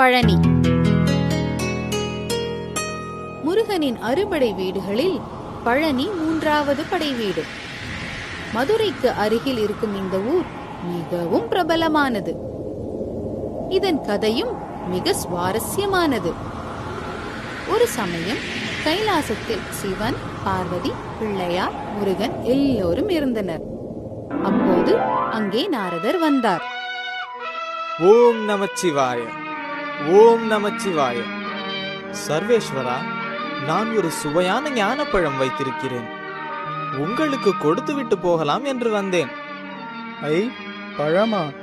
பழனி. முருகனின் அறுபடை வீடுகளில் பழனி மூன்றாவது படை வீடு. மதுரைக்கு அருகில் இருக்கும் இந்த ஊர் மிகவும் பிரபலமானது. இதன் கதையும் மிக சுவாரஸ்யமானது. ஒரு சமயம் கைலாசத்தில் சிவன் பார்வதி பிள்ளையார் முருகன் எல்லோரும் இருந்தனர். அப்போது அங்கே நாரதர் வந்தார். ஓம் நமச்சிவாய ஓம் நமச்சிவாய. சர்வேஸ்வரா நான் ஒரு சுவையான ஞானப்பழம் வைத்திருக்கிறேன். உங்களுக்கு கொடுத்து விட்டு போகலாம் என்று வந்தேன். ஐ பழமா?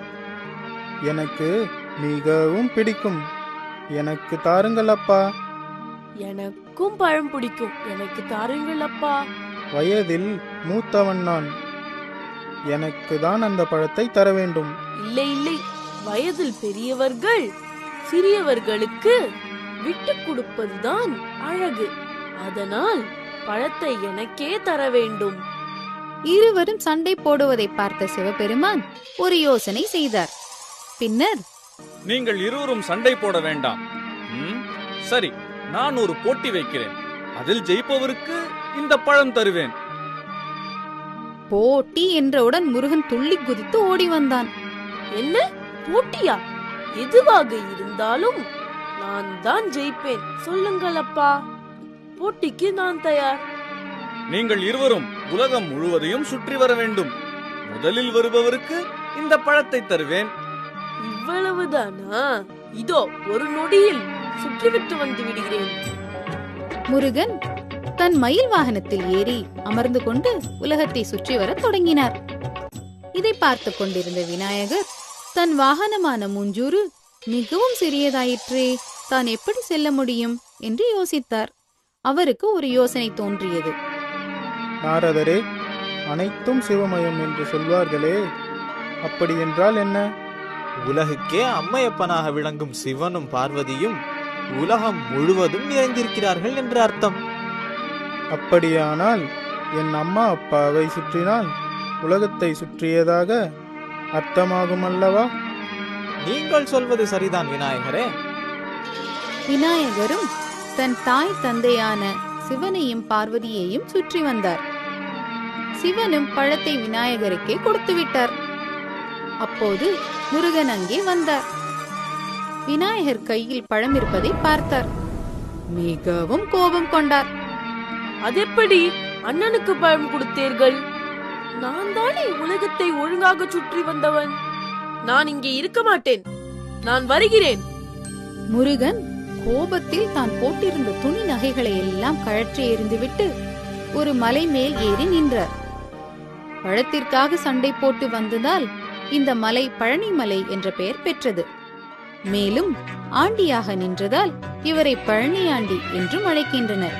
எனக்கு மிகவும் பிடிக்கும். எனக்கு தாருங்கள் அப்பா. எனக்கும் பழம் பிடிக்கும். எனக்கு தாருங்கள் அப்பா. வயதில் மூத்தவன் நான். எனக்கு தான் அந்த பழத்தை தர வேண்டும். இல்லை இல்லை. வயதில் பெரியவர்கள் சிறியவர்களுக்கு விட்டு கொடுப்பதுதான் அழகு. அதனால் பழத்தை எனக்கே தர வேண்டும். இருவரும் சண்டை போடுவதை பார்த்த சிவபெருமான் ஒரு யோசனை செய்தார். பின்னர் நீங்கள் இருவரும் சண்டை போட வேண்டாம். ம், சரி நான் ஒரு போட்டி வைக்கிறேன். அதில் ஜெயிப்பவருக்கு இந்த பழம் தருவேன். போட்டி என்றவுடன் முருகன் துள்ளி குதித்து ஓடி வந்தான். என்ன? போட்டியா? எதுவாக இருந்தாலும் நான் தான் ஜெயிப்பேன். சொல்லுங்கள் அப்பா. போட்டிக்கு நான் தயார். நீங்கள் இருவரும் உலகம் முழுவதையும் சுற்றி வர வேண்டும். முதலில் வருபவருக்கு இந்த பழத்தை தருவேன். இவ்வளவுதானா? இதோ ஒரு நொடியில் சுற்றிவிட்டு வந்து விடுகிறேன். முருகன் தன் மயில் வாகனத்தில் ஏறி அமர்ந்து கொண்டு உலகத்தை சுற்றி வரத் தொடங்கினார். இதை பார்த்து கொண்டிருந்த விநாயகர் தன் வாகனமான மூஞ்சூறு மிகவும் சிறியதாயிற்றே தான் எப்படி செல்ல முடியும்? என்று யோசித்தார். அவருக்கு ஒரு யோசனை தோன்றியது. நாரதரே அனைத்தும் சிவமயம் என்று சொல்வார்களே. அப்படி என்றால் என்ன? உலகுக்கே அம்மையப்பனாக விளங்கும் சிவனும் பார்வதியும் உலகம் முழுவதும் நிறைந்திருக்கிறார்கள் என்று அர்த்தம். அப்படியானால் என் அம்மா அப்பாவை சுற்றினால் உலகத்தை சுற்றியதாக அர்த்தமாகும் அல்லவா நீங்கள் சொல்வது சரிதான் விநாயகரே. விநாயகரும் தன் தாய் தந்தையான சிவனையும் பார்வதியையும் சுற்றி வந்தார். சிவனும் பழத்தை விநாயகருக்கே கொடுத்து விட்டார். அப்போது முருகன் அங்கே வந்தார். விநாயகர் கையில் பழம் இருப்பதை பார்த்தார். மிகவும் கோபம் கொண்டார். அதெப்படி? அண்ணனுக்கு பழம் கொடுத்தீர்கள். நான் தானே உலகத்தை ஒழுங்காக சுற்றி வந்தவன்? நான் இங்கே இருக்க மாட்டேன். நான் வருகிறேன். முருகன் கோபத்தில் தான் போட்டிருந்த துணி நகைகளை எல்லாம் கழற்றி எறிந்துவிட்டு ஒரு மலை மேல் ஏறி நின்றார். பழத்திற்காக சண்டை போட்டு வந்ததால் இந்த மலை பழனி மலை என்ற பெயர் பெற்றது. மேலும் ஆண்டியாக நின்றதால் இவரை பழனி ஆண்டி என்றும் அழைக்கின்றனர்.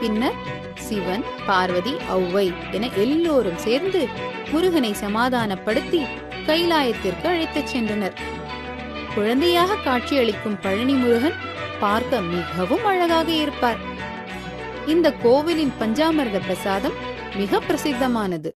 பின்னர் சிவன் பார்வதி ஔவை என எல்லோரும் சேர்ந்து முருகனை சமாதானப்படுத்தி கைலாயத்திற்கு அழைத்துச் சென்றனர். குழந்தையாக காட்சியளிக்கும் பழனி முருகன் பார்க்க மிகவும் அழகாக இருப்பார். இந்த கோவிலின் பஞ்சாமிர்த பிரசாதம் மிக பிரசித்தமானது.